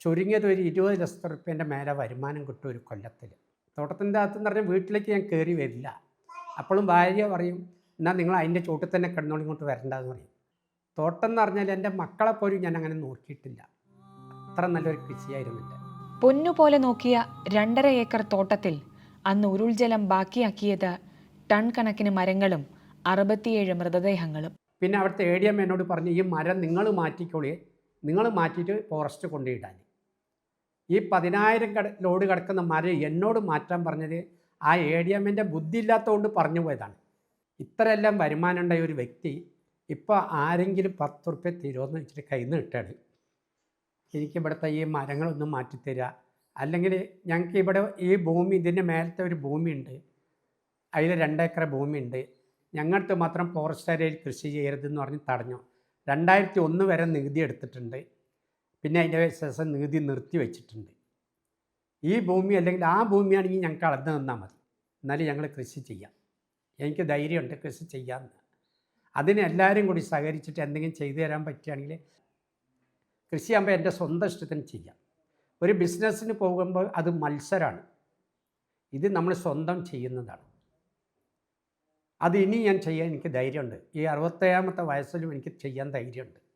ചുരുങ്ങിയത് ഒരു ഇരുപത് ലക്ഷത്തി റുപ്യേന്റെ മേലെ വരുമാനം കിട്ടും ഒരു കൊല്ലത്തിൽ. തോട്ടത്തിന്റെ അകത്തെന്ന് പറഞ്ഞാൽ വീട്ടിലേക്ക് ഞാൻ കയറി വരില്ല. അപ്പോഴും ഭാര്യ പറയും എന്നാൽ നിങ്ങൾ അതിന്റെ ചോട്ടിൽ തന്നെ കിടന്നോളി ഇങ്ങോട്ട് വരണ്ടെന്ന് പറയും. തോട്ടം എന്ന് പറഞ്ഞാൽ എന്റെ മക്കളെ പോലും ഞാൻ അങ്ങനെ നോക്കിയിട്ടില്ല. അത്ര നല്ലൊരു കൃഷിയായിരുന്നു എന്റെ പൊന്നുപോലെ നോക്കിയ രണ്ടര ഏക്കർ തോട്ടത്തിൽ അന്ന് ഉരുൾജലം ബാക്കിയാക്കിയത് ടൺ കണക്കിന് മരങ്ങളും അറുപത്തിയേഴ് മൃതദേഹങ്ങളും. പിന്നെ അവിടുത്തെ എ ഡി എം എന്നോട് പറഞ്ഞു ഈ മരം നിങ്ങൾ മാറ്റിക്കോളി. നിങ്ങൾ മാറ്റിയിട്ട് ഫോറസ്റ്റ് കൊണ്ടുപോയിടാൻ ഈ പതിനായിരം കട ലോഡ് കിടക്കുന്ന മരം എന്നോട് മാറ്റാൻ പറഞ്ഞത് ആ എ ഡി എമ്മിന്റെ ബുദ്ധി ഇല്ലാത്തതുകൊണ്ട് പറഞ്ഞു പോയതാണ്. ഇത്രയെല്ലാം വരുമാനം ഉണ്ടായ ഒരു വ്യക്തി ഇപ്പോൾ ആരെങ്കിലും പത്ത് റുപ്യ തരുമെന്ന് വെച്ചിട്ട് കയ്യിൽ നിന്ന് കിട്ടുകയാണ്. എനിക്ക് ഇവിടുത്തെ ഈ മരങ്ങളൊന്നും മാറ്റിത്തരിക. അല്ലെങ്കിൽ ഞങ്ങൾക്ക് ഇവിടെ ഈ ഭൂമി ഇതിന്റെ മേലത്തെ ഒരു ഭൂമിയുണ്ട് അതിൽ രണ്ടേക്കർ ഭൂമിയുണ്ട് ഞങ്ങൾക്ക് മാത്രം ഫോറസ്റ്റ് ഏരിയയിൽ കൃഷി ചെയ്യരുതെന്ന് പറഞ്ഞ് തടഞ്ഞു. രണ്ടായിരത്തി ഒന്ന് വരെ നികുതി എടുത്തിട്ടുണ്ട്. പിന്നെ അതിന്റെ ശേഷം നികുതി നിർത്തി വെച്ചിട്ടുണ്ട്. ഈ ഭൂമി അല്ലെങ്കിൽ ആ ഭൂമിയാണെങ്കിൽ ഞങ്ങൾക്ക് അളന്ന് തന്നാൽ മതി. എന്നാലും ഞങ്ങൾ കൃഷി ചെയ്യാം. എനിക്ക് ധൈര്യമുണ്ട് കൃഷി ചെയ്യാമെന്ന്. അതിന് എല്ലാവരും കൂടി സഹകരിച്ചിട്ട് എന്തെങ്കിലും ചെയ്തു തരാൻ പറ്റുകയാണെങ്കിൽ കൃഷി ആകുമ്പോൾ എന്റെ സ്വന്തം ഇഷ്ടത്തിന് ചെയ്യാം. ഒരു ബിസിനസ്സിന് പോകുമ്പോൾ അത് മത്സരമാണ്. ഇത് നമ്മൾ സ്വന്തം ചെയ്യുന്നതാണ്. അത് ഇനി ഞാൻ ചെയ്യാൻ എനിക്ക് ധൈര്യമുണ്ട്. ഈ അറുപത്തേഴാമത്തെ വയസ്സിലും എനിക്ക് ചെയ്യാൻ ധൈര്യമുണ്ട്.